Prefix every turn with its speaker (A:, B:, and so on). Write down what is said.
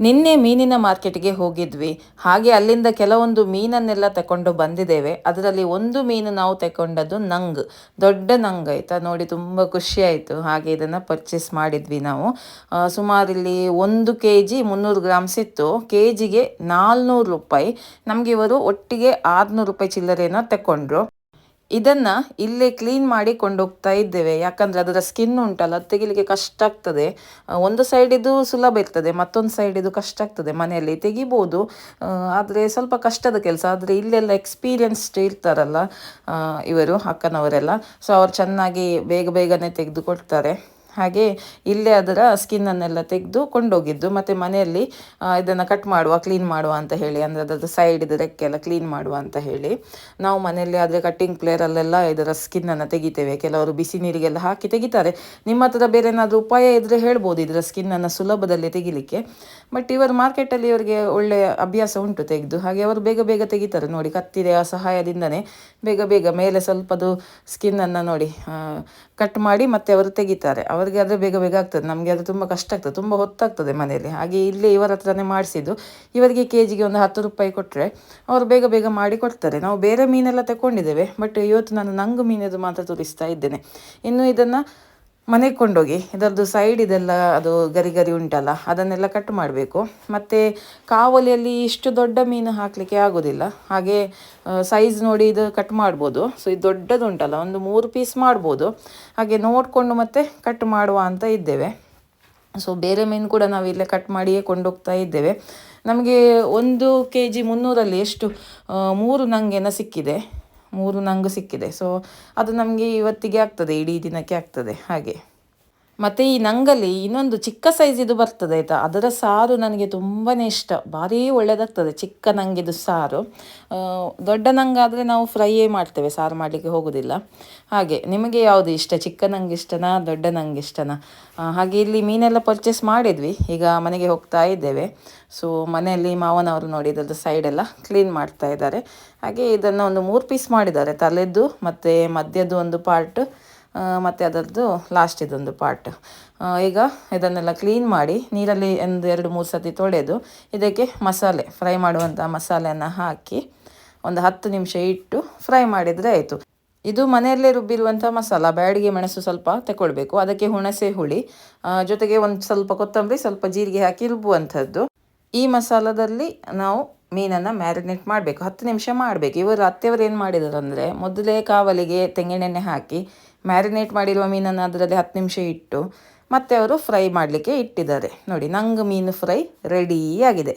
A: ನಿನ್ನೆ ಮೀನಿನ ಮಾರ್ಕೆಟ್ಗೆ ಹೋಗಿದ್ವಿ. ಹಾಗೆ ಅಲ್ಲಿಂದ ಕೆಲವೊಂದು ಮೀನನ್ನೆಲ್ಲ ತಕೊಂಡು ಬಂದಿದ್ದೇವೆ. ಅದರಲ್ಲಿ ಒಂದು ಮೀನು ನಾವು ತಗೊಂಡದ್ದು ನಂಗ್. ದೊಡ್ಡ ನಂಗ್ ಆಯ್ತಾ? ನೋಡಿ, ತುಂಬ ಖುಷಿ ಆಯಿತು ಹಾಗೆ ಇದನ್ನು ಪರ್ಚೇಸ್ ಮಾಡಿದ್ವಿ ನಾವು. ಸುಮಾರು ಇಲ್ಲಿ ಒಂದು ಕೆ ಜಿ ಮುನ್ನೂರು ಗ್ರಾಮ್ಸ್ ಇತ್ತು. ಕೆ ಜಿಗೆ ನಾಲ್ನೂರು ರೂಪಾಯಿ. ನಮಗೆ ಇವರು ಒಟ್ಟಿಗೆ ಆರುನೂರು ರೂಪಾಯಿ ಚಿಲ್ಲರೆಯನ್ನು ತಗೊಂಡ್ರು ಇದನ್ನ ಇಲ್ಲೇ ಕ್ಲೀನ್ ಮಾಡಿ ಕೊಂಡೋಗ್ತಾ ಇದ್ದೇವೆ. ಯಾಕಂದ್ರೆ ಅದರ ಸ್ಕಿನ್ ಉಂಟಲ್ಲ, ಅದು ತೆಗಿಲಿಕ್ಕೆ ಕಷ್ಟ ಆಗ್ತದೆ. ಒಂದು ಸೈಡ್ ಇದು ಸುಲಭ ಇರ್ತದೆ, ಮತ್ತೊಂದು ಸೈಡ್ ಇದು ಕಷ್ಟ ಆಗ್ತದೆ. ಮನೆಯಲ್ಲಿ ತೆಗಿಬೋದು. ಆದರೆ ಸ್ವಲ್ಪ ಕಷ್ಟದ ಕೆಲಸ. ಆದರೆ ಇಲ್ಲೆಲ್ಲ ಎಕ್ಸ್ಪೀರಿಯನ್ಸ್ಡ್ ಇರ್ತಾರಲ್ಲ ಇವರು ಅಕ್ಕನವರೆಲ್ಲ. ಸೊ ಅವ್ರು ಚೆನ್ನಾಗಿ ಬೇಗ ಬೇಗನೆ ತೆಗೆದು ಕೊಡ್ತಾರೆ ಹಾಗೆ ಇಲ್ಲೇ ಅದರ ಸ್ಕಿನ್ನನ್ನೆಲ್ಲ ತೆಗೆದು ಕೊಂಡೋಗಿದ್ದು, ಮತ್ತು ಮನೆಯಲ್ಲಿ ಇದನ್ನು ಕಟ್ ಮಾಡುವ ಕ್ಲೀನ್ ಮಾಡುವ ಅಂತ ಹೇಳಿ, ಅಂದರೆ ಅದರದ್ದು ಸೈಡ್ ಇದು ರೆಕ್ಕೆಲ್ಲ ಕ್ಲೀನ್ ಮಾಡುವ ಅಂತ ಹೇಳಿ, ನಾವು ಮನೆಯಲ್ಲಿ ಆದರೆ ಕಟ್ಟಿಂಗ್ ಪ್ಲೇಯರಲ್ಲೆಲ್ಲ ಇದರ ಸ್ಕಿನ್ನನ್ನು ತೆಗಿತೇವೆ. ಕೆಲವರು ಬಿಸಿ ನೀರಿಗೆಲ್ಲ ಹಾಕಿ ತೆಗಿತಾರೆ. ನಿಮ್ಮ ಹತ್ರ ಬೇರೆ ಏನಾದರೂ ಉಪಾಯ ಇದ್ದರೆ ಹೇಳ್ಬೋದು ಇದರ ಸ್ಕಿನ್ನನ್ನು ಸುಲಭದಲ್ಲಿ ತೆಗಿಲಿಕ್ಕೆ. ಬಟ್ ಇವರು ಮಾರ್ಕೆಟಲ್ಲಿ ಇವರಿಗೆ ಒಳ್ಳೆಯ ಅಭ್ಯಾಸ ಉಂಟು ತೆಗೆದು. ಹಾಗೆ ಅವರು ಬೇಗ ಬೇಗ ತೆಗಿತಾರೆ. ನೋಡಿ ಕತ್ತಿರೆಯ ಸಹಾಯದಿಂದನೇ ಬೇಗ ಬೇಗ, ಮೇಲೆ ಸ್ವಲ್ಪದು ಸ್ಕಿನ್ನನ್ನು ನೋಡಿ ಕಟ್ ಮಾಡಿ ಮತ್ತೆ ಅವರು ತೆಗಿತಾರೆ. ಅವರಿಗೆ ಅದು ಬೇಗ ಬೇಗ ಆಗ್ತದೆ. ನಮಗೆ ಅದು ತುಂಬ ಕಷ್ಟ ಆಗ್ತದೆ. ತುಂಬ ಹೊತ್ತಾಗ್ತದೆ ಮನೆಯಲ್ಲಿ. ಹಾಗೆ ಇಲ್ಲೇ ಇವರ ಹತ್ರನೇ ಮಾಡಿಸಿದ್ದು. ಇವರಿಗೆ ಕೆ ಜಿಗೆ ಒಂದು ಹತ್ತು ರೂಪಾಯಿ ಕೊಟ್ಟರೆ ಅವರು ಬೇಗ ಬೇಗ ಮಾಡಿ ಕೊಡ್ತಾರೆ. ನಾವು ಬೇರೆ ಮೀನೆಲ್ಲ ತಗೊಂಡಿದ್ದೇವೆ ಬಟ್ ಇವತ್ತು ನಾನು ನಂಗು ಮೀನದು ಮಾತ್ರ ತೋರಿಸ್ತಾ ಇದ್ದೇನೆ. ಇನ್ನು ಇದನ್ನು ಮನೆಗೆ ಕೊಂಡೋಗಿ, ಇದರದ್ದು ಸೈಡ್ ಇದೆಲ್ಲ ಅದು ಗರಿ ಗರಿ ಉಂಟಲ್ಲ, ಅದನ್ನೆಲ್ಲ ಕಟ್ ಮಾಡಬೇಕು. ಮತ್ತು ಕಾವಲಿಯಲ್ಲಿ ಇಷ್ಟು ದೊಡ್ಡ ಮೀನು ಹಾಕಲಿಕ್ಕೆ ಆಗೋದಿಲ್ಲ. ಹಾಗೆ ಸೈಜ್ ನೋಡಿ ಇದು ಕಟ್ ಮಾಡ್ಬೋದು. ಸೊ ಇದು ದೊಡ್ಡದು ಉಂಟಲ್ಲ ಒಂದು ಮೂರು ಪೀಸ್ ಮಾಡ್ಬೋದು. ಹಾಗೆ ನೋಡಿಕೊಂಡು ಮತ್ತೆ ಕಟ್ ಮಾಡುವ ಅಂತ ಇದ್ದೇವೆ. ಸೊ ಬೇರೆ ಮೀನು ಕೂಡ ನಾವು ಇಲ್ಲೇ ಕಟ್ ಮಾಡಿಯೇ ಕೊಂಡೋಗ್ತಾ ಇದ್ದೇವೆ. ನಮಗೆ ಒಂದು ಕೆ ಜಿ ಮುನ್ನೂರಲ್ಲಿ ಎಷ್ಟು ಮೂರು ನಂಗೆನ ಸಿಕ್ಕಿದೆ. ಮೂರು ನಂಗು ಸಿಕ್ಕಿದೆ. ಸೊ ಅದು ನಮಗೆ ಇವತ್ತಿಗೆ ಆಗ್ತದೆ ಇಡೀ ದಿನಕ್ಕೆ ಆಗ್ತದೆ. ಹಾಗೆ. ಮತ್ತು ಈ ನಂಗಲ್ಲಿ ಇನ್ನೊಂದು ಚಿಕ್ಕ ಸೈಜ್ ಇದು ಬರ್ತದೆ ಆಯಿತಾ? ಅದರ ಸಾರು ನನಗೆ ತುಂಬಾ ಇಷ್ಟ. ಭಾರೀ ಒಳ್ಳೆಯದಾಗ್ತದೆ ಚಿಕ್ಕ ನಂಗಿದು ಸಾರು. ದೊಡ್ಡ ನಂಗಾದರೆ ನಾವು ಫ್ರೈಯೇ ಮಾಡ್ತೇವೆ, ಸಾರು ಮಾಡಲಿಕ್ಕೆ ಹೋಗೋದಿಲ್ಲ. ಹಾಗೆ, ನಿಮಗೆ ಯಾವುದು ಇಷ್ಟ? ಚಿಕ್ಕ ನಂಗೆ ಇಷ್ಟನಾ ದೊಡ್ಡ ನಂಗೆ ಇಷ್ಟನಾ ಹಾಗೆ ಇಲ್ಲಿ ಮೀನೆಲ್ಲ ಪರ್ಚೇಸ್ ಮಾಡಿದ್ವಿ. ಈಗ ಮನೆಗೆ ಹೋಗ್ತಾ ಇದ್ದೇವೆ. ಸೊ ಮನೆಯಲ್ಲಿ ಮಾವನವರು ನೋಡಿ ಸೈಡ್ ಸೈಡೆಲ್ಲ ಕ್ಲೀನ್ ಮಾಡ್ತಾ ಇದ್ದಾರೆ. ಹಾಗೆ ಇದನ್ನು ಒಂದು ಮೂರು ಪೀಸ್ ಮಾಡಿದ್ದಾರೆ. ತಲೆದ್ದು ಮತ್ತು ಮಧ್ಯದ್ದು ಒಂದು ಪಾರ್ಟ್ ಮತ್ತು ಅದರದ್ದು ಲಾಸ್ಟ್ ಇದೊಂದು ಪಾರ್ಟ್ ಈಗ ಇದನ್ನೆಲ್ಲ ಕ್ಲೀನ್ ಮಾಡಿ ನೀರಲ್ಲಿ ಒಂದು ಎರಡು ಮೂರು ಸತಿ ತೊಳೆದು ಇದಕ್ಕೆ ಮಸಾಲೆ ಫ್ರೈ ಮಾಡುವಂಥ ಮಸಾಲೆಯನ್ನು ಹಾಕಿ ಒಂದು ಹತ್ತು ನಿಮಿಷ ಇಟ್ಟು ಫ್ರೈ ಮಾಡಿದರೆ ಆಯಿತು. ಇದು ಮನೆಯಲ್ಲೇ ರುಬ್ಬಿರುವಂಥ ಮಸಾಲ, ಬ್ಯಾಡಿಗೆ ಮೆಣಸು ಸ್ವಲ್ಪ ತಗೊಳ್ಬೇಕು ಅದಕ್ಕೆ ಹುಣಸೆ ಹುಳಿ ಜೊತೆಗೆ ಒಂದು ಸ್ವಲ್ಪ ಕೊತ್ತಂಬರಿ, ಸ್ವಲ್ಪ ಜೀರಿಗೆ ಹಾಕಿ ರುಬ್ಬುವಂಥದ್ದು. ಈ ಮಸಾಲದಲ್ಲಿ ನಾವು ಮೀನನ್ನು ಮ್ಯಾರಿನೇಟ್ ಮಾಡಬೇಕು. ಹತ್ತು ನಿಮಿಷ ಮಾಡಬೇಕು. ಇವರು ಅತ್ತೆಯವರು ಏನು ಮಾಡಿದ್ದಾರೆ ಅಂದರೆ ಮೊದಲೇ ಕಾವಲಿಗೆ ತೆಂಗಿನೆಣ್ಣೆ ಹಾಕಿ ಮ್ಯಾರಿನೇಟ್ ಮಾಡಿರುವ ಮೀನನ್ನು ಅದರಲ್ಲಿ ಹತ್ತು ನಿಮಿಷ ಇಟ್ಟು ಮತ್ತೆ ಅವರು ಫ್ರೈ ಮಾಡಲಿಕ್ಕೆ ಇಟ್ಟಿದ್ದಾರೆ. ನೋಡಿ, ನಂಗೆ ಮೀನು ಫ್ರೈ ರೆಡಿ ಆಗಿದೆ.